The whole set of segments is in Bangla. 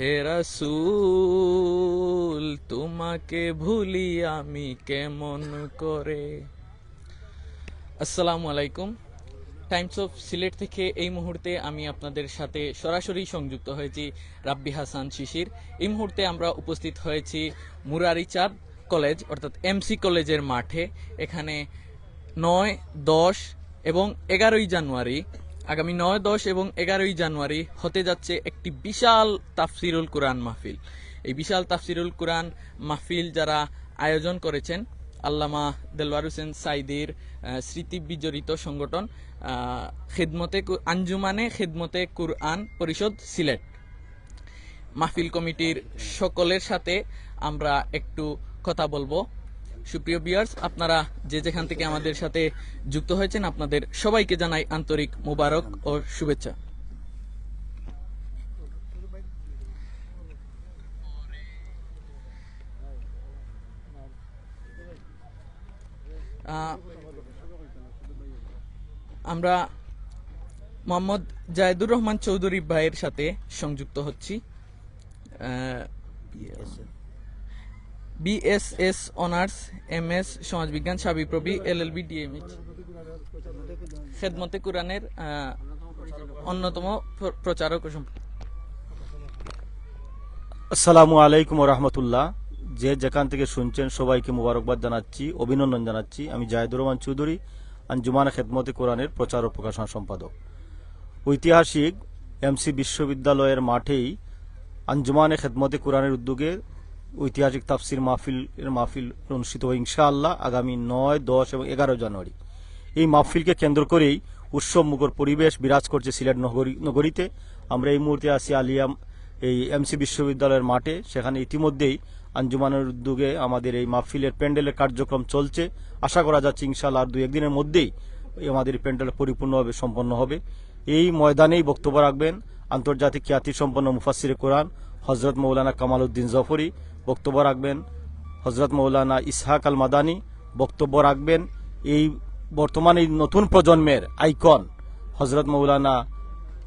হে রাসূল, তোমাকে ভুলি আমি কেমন করে? আসসালামু আলাইকুম। টাইমস অফ সিলেট থেকে এই মুহূর্তে আমি আপনাদের সাথে সরাসরি সংযুক্ত হয়েছি রাব্বি হাসান শিশির। এই মুহূর্তে আমরা উপস্থিত হয়েছি মুরারিচাঁদ কলেজ, অর্থাৎ এমসি কলেজের মাঠে। এখানে নয়, দশ এবং এগারোই জানুয়ারি আগামী নয়, দশ এবং এগারোই জানুয়ারি হতে যাচ্ছে একটি বিশাল তাফসিরুল কোরআন মাহফিল। এই বিশাল তাফসিরুল কোরআন মাহফিল যারা আয়োজন করেছেন, আল্লামা দেলওয়ার হোসেন সাইদির স্মৃতি বিজড়িত সংগঠন খেদমতে আঞ্জুমানে খেদমতে কুরআন পরিষদ, সিলেট। মাহফিল কমিটির সকলের সাথে আমরা একটু কথা বলব। সুপ্রিয় বিয়ার্স আপনারা যে যেখান থেকে আমাদের সাথে যুক্ত হয়েছেন, আপনাদের সবাইকে জানাই আন্তরিক মুবারক ও শুভেচ্ছা। আমরা মোহাম্মদ জায়দুর রহমান চৌধুরী ভাইয়ের সাথে সংযুক্ত হচ্ছি। বিএসএস অনার্স এম এস সমাজবিজ্ঞান সাবিপ্রবি এলএলবি ডিএমএইচ খেদমতে কোরআনের অন্যতম প্রচারক আসসালামু আলাইকুম রহমতুল্লাহ। যে যেখান থেকে শুনছেন সবাইকে মুবারকবাদ জানাচ্ছি, অভিনন্দন জানাচ্ছি। আমি জাহিদুর রহমান চৌধুরী আঞ্জুমান খেদমতে কোরআনের প্রচার ও প্রকাশনা সম্পাদক। ঐতিহাসিক এমসি বিশ্ববিদ্যালয়ের মাঠেই আঞ্জুমানে খেদমতে কোরআনের উদ্যোগে ঐতিহাসিক তাফসির মাহফিল, এর মাহফিল অনুষ্ঠিত হয় ইনশাআল্লাহ আগামী নয়, দশ এবং এগারো জানুয়ারি। এই মাহফিলকে কেন্দ্র করেই উৎসব মুখর পরিবেশ বিরাজ করছে সিলেট নগরী, নগরীতে। আমরা এই মুহূর্তে আছি আলিয়াম এই এমসি বিশ্ববিদ্যালয়ের মাঠে। সেখানে ইতিমধ্যেই আঞ্জুমানের উদ্যোগে আমাদের এই মাহফিলের প্যান্ডেলের কার্যক্রম চলছে। আশা করা যাচ্ছে ইনশাআল্লাহ আর দুই একদিনের মধ্যেই আমাদের প্যান্ডেল পরিপূর্ণভাবে সম্পন্ন হবে। এই ময়দানেই বক্তব্য রাখবেন আন্তর্জাতিক খ্যাতি সম্পন্ন মুফাসির কোরআন হজরত মৌলানা কামাল উদ্দিন জফরি। বক্তব্য রাখবেন। হজরত মৌলানা ইসহাক আল মাদানি বক্তব্য রাখবেন। এই বর্তমানে এই নতুন প্রজন্মের আইকন হজরত মৌলানা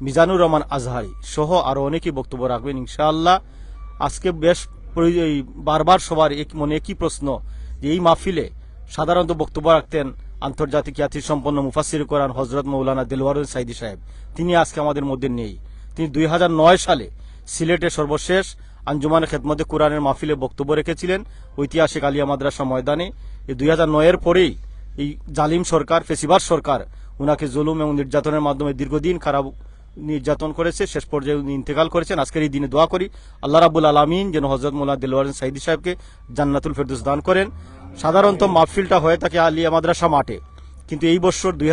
মিজানুর রহমান আজহারি সহ আরও অনেকেই বক্তব্য রাখবেন ইনশাআল্লাহ। আজকে বেশ বারবার সবার এক মনে একই প্রশ্ন যে এই মাহফিলে সাধারণত বক্তব্য রাখতেন আন্তর্জাতিক খ্যাতি সম্পন্ন মুফাসির কোরআন হজরত মৌলানা দিলওয়ার সাইদি সাহেব। তিনি আজকে আমাদের মধ্যে নেই। তিনি দুই হাজার নয় সালে সিলেটে সর্বশেষ আঞ্জুমান খেদমতে কোরআনের মাহফিলে বক্তব্য রেখেছিলেন ঐতিহাসিক আলিয়া মাদ্রাসা ময়দানে। এই দুই এর পরেই এই জালিম সরকার ফেসিবার সরকার উনাকে জুলুম এবং নির্যাতনের মাধ্যমে দীর্ঘদিন খারাপ নির্যাতন করেছে। শেষ পর্যায়ে উনি ইন্তেকাল করেছেন। আজকের এই দিনে দোয়া করি, আল্লাহ রাবুল আলমিন যেন হজরত মোল্লা দিলওয়ার সাইদি সাহেবকে জান্নাতুল ফেরদৌস দান করেন। সাধারণত মাহফিলটা হয়ে থাকে আলিয়া মাদ্রাসা মাঠে। কিন্তু এই বছর দুই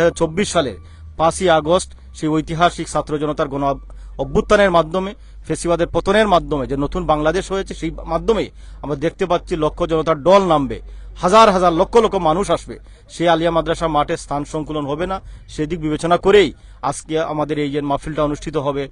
সালের পাঁচই আগস্ট সেই ঐতিহাসিক ছাত্র জনতার গণ অভ্যুত্থানের মাধ্যমে ফেসিবাদের পতনের মাধ্যমে, যে নতুন বাংলাদেশ হয়েছে, সেই মাধ্যমে আমরা দেখতে পাচ্ছি লক্ষ জনতার দল নামবে। হাজার হাজার, লক্ষ লক্ষ মানুষ আসবে। সে আলিয়া মাদ্রাসা মাঠে স্থান সংকুলন হবে না, সেদিক বিবেচনা করেই আজকে আমাদের এই যে মাহফিলটা অনুষ্ঠিত হবে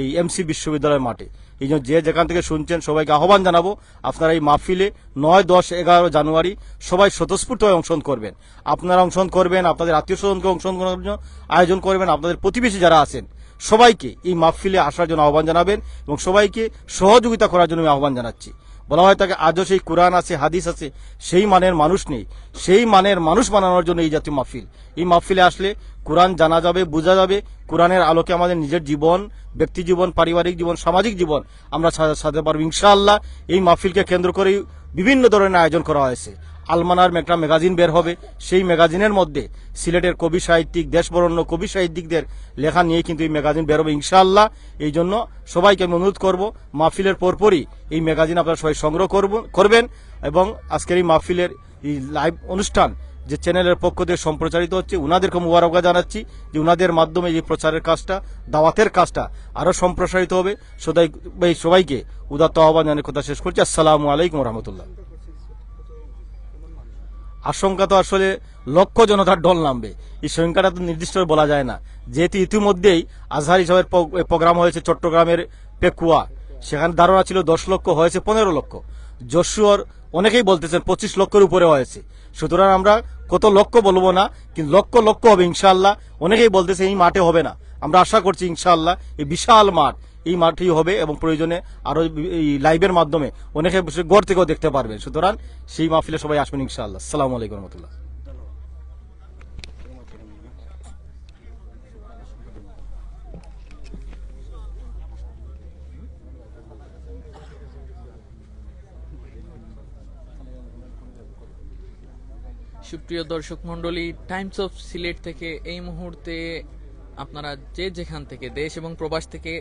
এই এমসি বিশ্ববিদ্যালয়ের মাঠে। এই জন্য যে যেখান থেকে শুনছেন, সবাইকে আহ্বান জানাব, আপনারা এই মাহফিলে নয়, দশ, এগারো জানুয়ারি সবাই স্বতঃস্ফূর্তভাবে অংশগ্রহণ করবেন। আপনারা অংশগ্রহণ করবেন, আপনাদের আত্মীয় স্বজনকে অংশগ্রহণ করার জন্য আয়োজন করবেন, আপনাদের প্রতিবেশী যারা আছেন সবাইকে এই মাহফিলে আসার জন্য আহ্বান জানাবেন এবং সবাইকে সহযোগিতা করার জন্য আমি আহ্বান জানাচ্ছি। বলা হয় তাকে আজও সেই কোরআন আছে, হাদিস আছে, সেই মানের মানুষ নেই। সেই মানের মানুষ বানানোর জন্য এই জাতীয় মাহফিল। এই মাহফিলে আসলে কোরআন জানা যাবে, বোঝা যাবে। কোরআনের আলোকে আমাদের নিজের জীবন, ব্যক্তি জীবন, পারিবারিক জীবন, সামাজিক জীবন আমরা সাজাতে পারব। ইনশাআল্লাহ এই মাহফিলকে কেন্দ্র করেই বিভিন্ন ধরনের আয়োজন করা হয়েছে। আলমানার একটা ম্যাগাজিন বের হবে। সেই ম্যাগাজিনের মধ্যে সিলেটের কবি সাহিত্যিক, দেশবরণ্য কবি সাহিত্যিকদের লেখা নিয়ে কিন্তু এই ম্যাগাজিন বের হবে ইনশাআল্লাহ। এই জন্য সবাইকে আমি অনুরোধ করব, মাহফিলের পরপরই এই ম্যাগাজিন আপনারা সবাই সংগ্রহ করব, করবেন এবং আজকের এই মাহফিলের এই লাইভ অনুষ্ঠান যে চ্যানেলের পক্ষ থেকে সম্প্রচারিত হচ্ছে, উনাদেরকে মুবারকবাদ জানাচ্ছি যে উনাদের মাধ্যমে এই প্রচারের কাজটা, দাওয়াতের কাজটা আরও সম্প্রসারিত হবে। সদাই সবাইকে উদাত্ত আহ্বান জানিয়ে কথা শেষ করছি। আসসালামু আলাইকুম রহমতুল্লাহ। আশঙ্কা তো আসলে লক্ষ জনতার ঢল নামবে। এই সংখ্যাটা তো নির্দিষ্ট বলা যায় না। যেহেতু ইতিমধ্যেই আজহার হিসাবে প্রোগ্রাম হয়েছে চট্টগ্রামের পেকুয়া। সেখানে ধারণা ছিল দশ লক্ষ হয়েছে পনেরো লক্ষ। যশুয়ার অনেকেই বলতেছেন পঁচিশ লক্ষের উপরে হয়েছে। সুতরাং আমরা কত লক্ষ বলব না, কিন্তু লক্ষ লক্ষ হবে ইনশাআল্লাহ। অনেকেই বলতেছে এই মাঠে হবে না। আমরা আশা করছি ইনশাআল্লাহ এই বিশাল মাঠ এই মাঠেই হবে এবং প্রয়োজনে আরও এই লাইভের মাধ্যমে অনেকে গড় থেকেও দেখতে পারবে সুতরাং সেই মাহফিলে সবাই আসবেন ইনশাআল্লাহ। সালামু আলাইকুম রহমতুল্লাহ। সুপ্রিয় দর্শক মন্ডলী টাইমস অফ সিলেট থেকে এই মুহূর্তে আপনারা যে যেখান থেকে দেশ এবং প্রবাস থেকে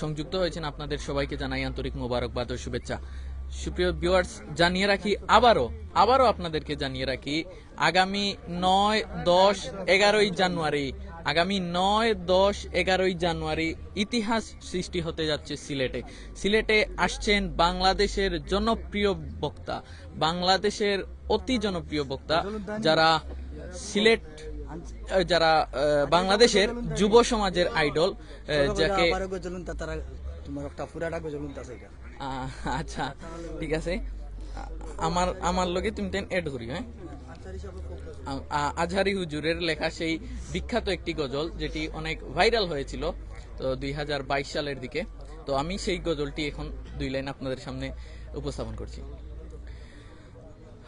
সংযুক্ত হয়েছেন, আপনাদের সবাইকে জানাই আন্তরিক মোবারকবাদ ও শুভেচ্ছা। সুপ্রিয় ভিউয়ার্স জানিয়ে রাখি আবারও আবারও আপনাদেরকে জানিয়ে রাখি, আগামী নয়, দশ, এগারোই জানুয়ারি, আগামী নয়, দশ, এগারোই জানুয়ারি ইতিহাস সৃষ্টি হতে যাচ্ছে সিলেটে। সিলেটে আসছেন বাংলাদেশের জনপ্রিয় বক্তা, বাংলাদেশের অতি জনপ্রিয় বক্তা, যারা সিলেট যারা বাংলাদেশের যুব সমাজের আইডল যাকে আচ্ছা ঠিক আছে। আমার আমার লগে তুমি তেন এড করি হ্যাঁ? আ- আ- আজহারি হুজুরের লেখা সেই বিখ্যাত একটি গজল যেটি অনেক ভাইরাল হয়েছিল তো দুই হাজার বাইশ সালের দিকে। তো আমি সেই গজলটি এখন দুই লাইন আপনাদের সামনে উপস্থাপন করছি।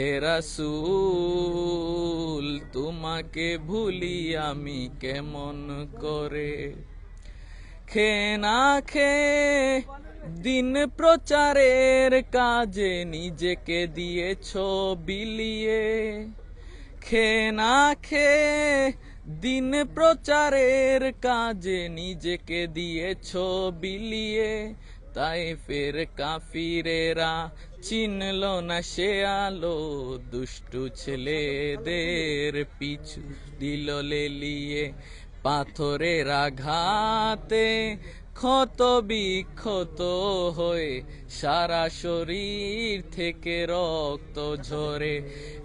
হে তোমাকে ভুলি আমি কেমন করে? খে না খে দিন প্রচারের কাজে নিজেকে দিয়েছ বিলিয়ে। খে না খে দিন প্রচারের কাজে নিজেকে দিয়েছ বিলিয়ে। তাই ফের কাফিরেরা চিনল না সে আলো। দুষ্টু ছেলেদের পিছু দিল লেলিয়ে পাথরের আঘাতে। ক্ষত বিক্ষত হয়ে সারা শরীর থেকে রক্ত ঝরে।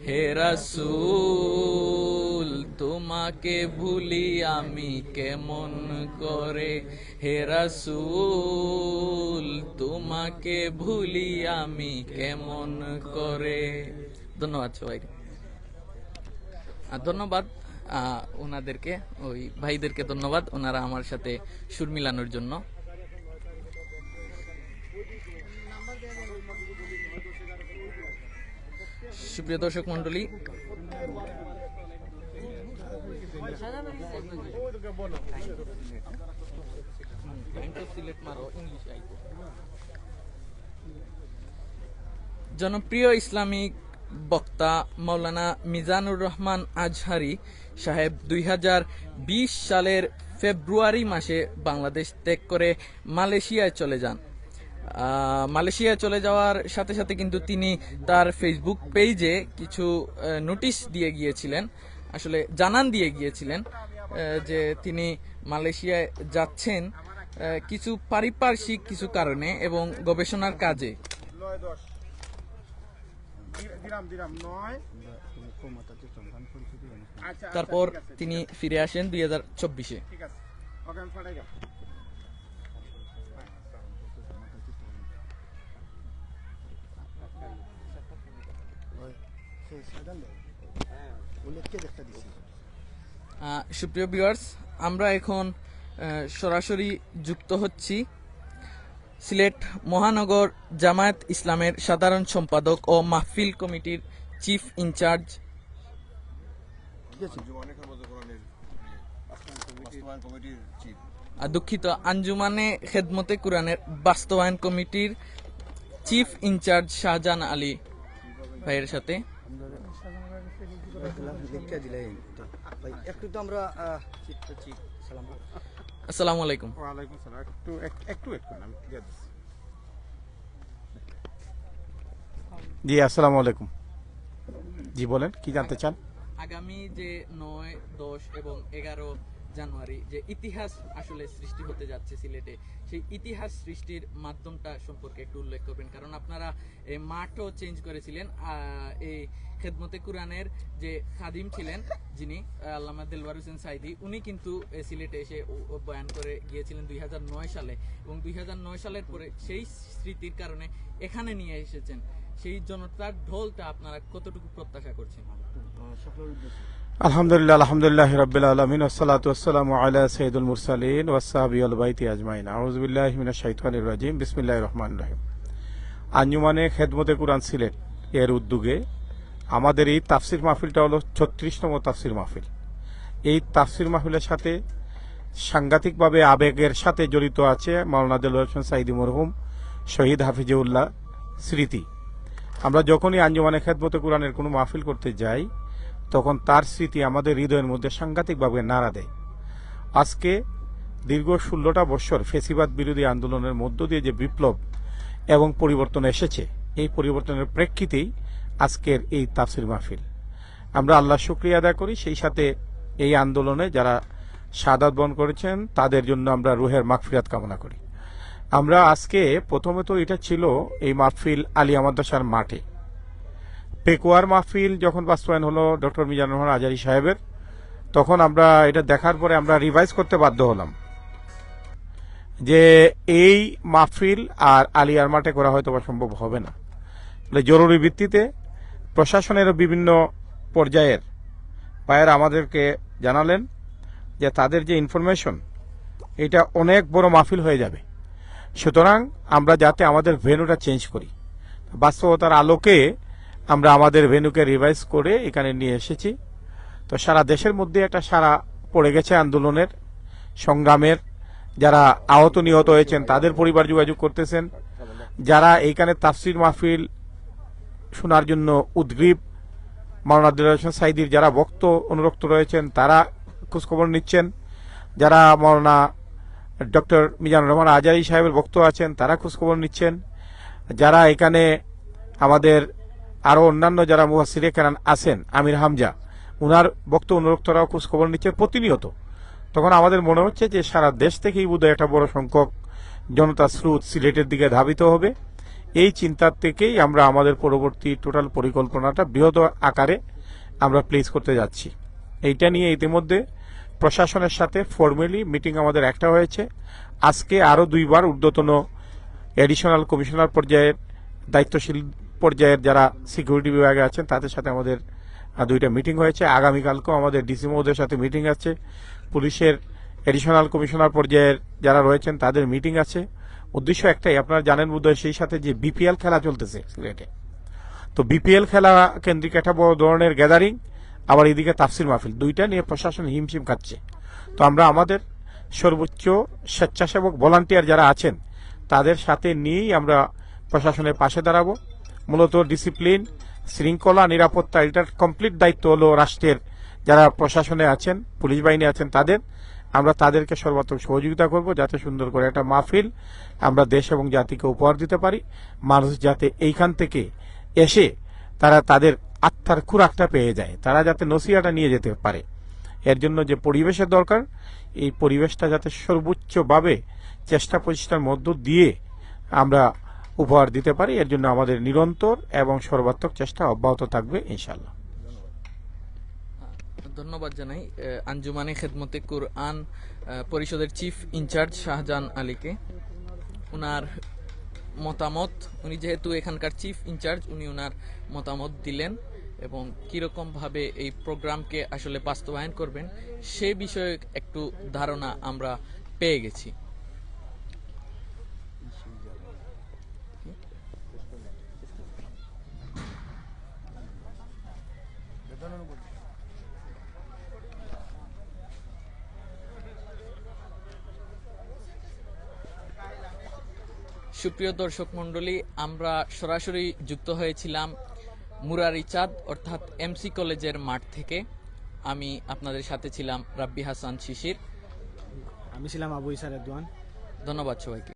হে রাসূল, তোমাকে ভুলি আমি কেমন করে? হে রাসূল, তোমাকে ভুলি আমি কেমন করে? ধন্যবাদ সবাইকে। আর ধন্যবাদ। ওনাদেরকে, ওই ভাইদেরকে ধন্যবাদ। ওনারা আমার সাথে সুর মিলানোর জন্য। সুপ্রিয় দর্শক মন্ডলী জনপ্রিয় ইসলামিক বক্তা মৌলানা মিজানুর রহমান আজহারি সাহেব দুই হাজার বিশ সালের ফেব্রুয়ারি মাসে বাংলাদেশ ত্যাগ করে মালয়েশিয়ায় চলে যান। আহ, মালয়েশিয়ায় চলে যাওয়ার সাথে সাথে কিন্তু তিনি তার ফেসবুক পেজে কিছু নোটিশ দিয়ে গিয়েছিলেন। আসলে জানান দিয়ে গিয়েছিলেন যে তিনি মালয়েশিয়ায় যাচ্ছেন কিছু পারিপার্শ্বিক কিছু কারণে এবং গবেষণার কাজে। নয়। আচ্ছা আচ্ছা, তারপর তিনি ফিরে আসেন দুই হাজার চব্বিশে। ঠিক আছে। ওকে আমি পাঠাই সুপ্রিয় ভিউয়ার্স আমরা এখন সরাসরি যুক্ত হচ্ছি সিলেট মহানগর জামায়াত ইসলামের সাধারণ সম্পাদক ও মাহফিল কমিটির চিফ ইনচার্জ। দুঃখিত, আঞ্জুমানে খেদমতে কুরআনের বাস্তবায়ন কমিটির চিফ ইনচার্জ শাহজাহান আলী ভাইয়ের সাথে। একটু তো আমরা আহ, আলাইকুম আসসালামু আলাইকুম। ওয়ালাইকুম সালাম একটু একটু ওয়েট করুন আমি দিয়ে দিচ্ছি। জি আসসালামু আলাইকুম। জি বলেন কি জানতে চান? আগামী যে নয় দশ এবং এগারো জানুয়ারি যে ইতিহাস আসলে সৃষ্টি হতে যাচ্ছে সিলেটে, সেই ইতিহাস সৃষ্টির মাধ্যমটা সম্পর্কে একটু উল্লেখ করবেন। কারণ আপনারা এই মাঠও চেঞ্জ করেছিলেন এই খেদমতে কুরআনের যে খাদিম ছিলেন যিনি আল্লামা দেলওয়ার হোসেন সাইদি, উনি কিন্তু সিলেটে এসে বয়ান করে গিয়েছিলেন দুই হাজার নয় সালে। এবং দুই হাজার নয় সালের পরে সেই স্মৃতির কারণে এখানে নিয়ে এসেছেন। সেই জনতার ঢোলটা আপনারা কতটুকু প্রত্যাশা করছেন? আলহামদুলিল্লাহ আলহামদুলিল্লাহ রাব্বিল আলামিন ওয়াসসালাতু ওয়াসসালামু আলা সাইয়্যিদুল মুরসালিন, ওয়াসসাহাবি ওয়াল বাইতি আজমাইন। আউযু বিল্লাহি মিনাশ শাইতানির রাজিম, বিসমিল্লাহির রহমানির রহিম। আঞ্জুমানে খেদমতে কুরআন সিলেট এর উদ্যোগে আমাদের এই তাফসির মাহফিলটা হলো ছত্রিশতম তাফসির মাহফিল। এই তাফসির মাহফিলের সাথে সাংঘাতিকভাবে আবেগের সাথে জড়িত আছে মাওলানা দেলোয়ার হোসেন সাইদি মরহুম, শহীদ হাফিজউল্লাহ স্মৃতি। আমরা যখনই আঞ্জুমানে খেদমতে কোরআনের কোনো মাহফিল করতে যাই তখন তার স্মৃতি আমাদের হৃদয়ের মধ্যে সাংঘাতিকভাবে নাড়া দেয়। আজকে দীর্ঘ ষোলোটা বছর ফেসিবাদ বিরোধী আন্দোলনের মধ্য দিয়ে যে বিপ্লব এবং পরিবর্তন এসেছে, এই পরিবর্তনের প্রেক্ষিতেই আজকের এই তাফসির মাহফিল। আমরা আল্লাহ শুক্রিয়া আদায় করি। সেই সাথে এই আন্দোলনে যারা সাদাত বহন করেছেন, তাদের জন্য আমরা রুহের মাগফিরাত কামনা করি। আমরা আজকে প্রথমে তো এটা ছিল এই মাহফিল আলিয়া মাদ্রাসার মাঠে। পেকুয়ার মাহফিল যখন বাস্তবায়ন হলো, ডক্টর মিজানুর রহমান আজারি সাহেবের, তখন আমরা এটা দেখার পরে আমরা রিভাইজ করতে বাধ্য হলাম যে এই মাহফিল আর আলিয়ার মাঠে করা হয়তো বা সম্ভব হবে না। জরুরি ভিত্তিতে প্রশাসনের বিভিন্ন পর্যায়ের পায়ের আমাদেরকে জানালেন যে তাদের যে ইনফরমেশন, এটা অনেক বড় মাহফিল হয়ে যাবে। সুতরাং আমরা যাতে আমাদের ভেন্যুটা চেঞ্জ করি। বাস্তবতার আলোকে আমরা আমাদের ভেন্যুকে রিভাইজ করে এখানে নিয়ে এসেছি। তো সারা দেশের মধ্যে একটা সারা পড়ে গেছে আন্দোলনের, সংগ্রামের। যারা আহত নিহত হয়েছেন, তাদের পরিবার যোগাযোগ করতেছেন। যারা এইখানে তাফসির মাহফিল শোনার জন্য উদ্গ্রীব, মাওলানা সাইদির যারা ভক্ত অনুরক্ত রয়েছেন, তারা খোঁজখবর নিচ্ছেন। যারা মাওলানা ডক্টর মিজানুর রহমান আজারি সাহেবের বক্ত আছেন, তারা খোঁজখবর নিচ্ছেন। যারা এখানে আমাদের আরও অন্যান্য যারা মুহাসিরে কেরান আছেন, আমির হামজা, উনার বক্ত অনুরক্তরাও খোঁজখবর নিচ্ছে প্রতিনিয়ত। তখন আমাদের মনে হচ্ছে যে সারা দেশ থেকেই বোধহয় একটা বড় সংখ্যক জনতা স্রোত সিলেটের দিকে ধাবিত হবে। এই চিন্তার থেকেই আমরা আমাদের পরবর্তী টোটাল পরিকল্পনাটা বৃহৎ আকারে আমরা প্লেস করতে যাচ্ছি। এইটা নিয়ে ইতিমধ্যে প্রশাসনের সাথে ফর্মালি মিটিং আমাদের একটা হয়েছে। আজকে আরও দুইবার ঊর্ধ্বতন এডিশনাল কমিশনার পর্যায়ের দায়িত্বশীল পর্যায়ের যারা সিকিউরিটি বিভাগে আছেন, তাদের সাথে আমাদের দুইটা মিটিং হয়েছে। আগামীকালকেও আমাদের ডিসি মহোদয়ের সাথে মিটিং আছে। পুলিশের এডিশনাল কমিশনার পর্যায়ের যারা রয়েছেন, তাদের মিটিং আছে। উদ্দেশ্য একটাই, আপনারা জানেন বোধহয় সেই সাথে যে বিপিএল খেলা চলতেছে সিলেটে তো বিপিএল খেলা কেন্দ্রিক একটা বড় ধরনের গ্যাদারিং আবার এদিকে তাফসির মাহফিল, দুইটা নিয়ে প্রশাসন হিমশিম খাচ্ছে। তো আমরা আমাদের সর্বোচ্চ স্বেচ্ছাসেবক ভলান্টিয়ার যারা আছেন, তাদের সাথে নিয়েই আমরা প্রশাসনের পাশে দাঁড়াবো। মূলত ডিসিপ্লিন, শৃঙ্খলা, নিরাপত্তা এটার কমপ্লিট দায়িত্ব হলো রাষ্ট্রের। যারা প্রশাসনে আছেন, পুলিশ বাহিনী আছেন, তাদের। আমরা তাদেরকে সর্বাত্মক সহযোগিতা করব যাতে সুন্দর করে একটা মাহফিল আমরা দেশ এবং জাতিকে উপহার দিতে পারি। মানুষ যাতে এইখান থেকে এসে তারা তাদের আত্মার খুরাকটা পেয়ে যায়। তারা যাতে নসিহাটা নিয়ে যেতে পারে। এর জন্য যে পরিবেশের দরকার, এই পরিবেশটা যাতে সর্বোচ্চভাবে চেষ্টা প্রচেষ্টার মধ্য দিয়ে আমরা উপহার দিতে পারি, এর জন্য আমাদের নিরন্তর এবং সর্বাত্মক চেষ্টা অব্যাহত থাকবে ইনশাল্লাহ ধন্যবাদ জানাই। আঞ্জুমানে খেদমতে কুরআন পরিষদের চিফ ইনচার্জ শাহজাহান আলীকে। ওনার মতামত, উনি যেহেতু এখানকার চিফ ইনচার্জ, উনি ওনার মতামত দিলেন এবং কীরকম ভাবে এই প্রোগ্রামকে আসলে বাস্তবায়ন করবেন, সে বিষয়ে একটু ধারণা আমরা পেয়ে গেছি। সুপ্রিয় দর্শক মণ্ডলী আমরা সরাসরি যুক্ত হয়েছিলাম মুরারি চাঁদ অর্থাৎ এমসি কলেজের মাঠ থেকে। আমি আপনাদের সাথে ছিলাম রাব্বি হাসান শিশির। আমি ছিলাম আবু ইসার দোয়ান ধন্যবাদ সবাইকে।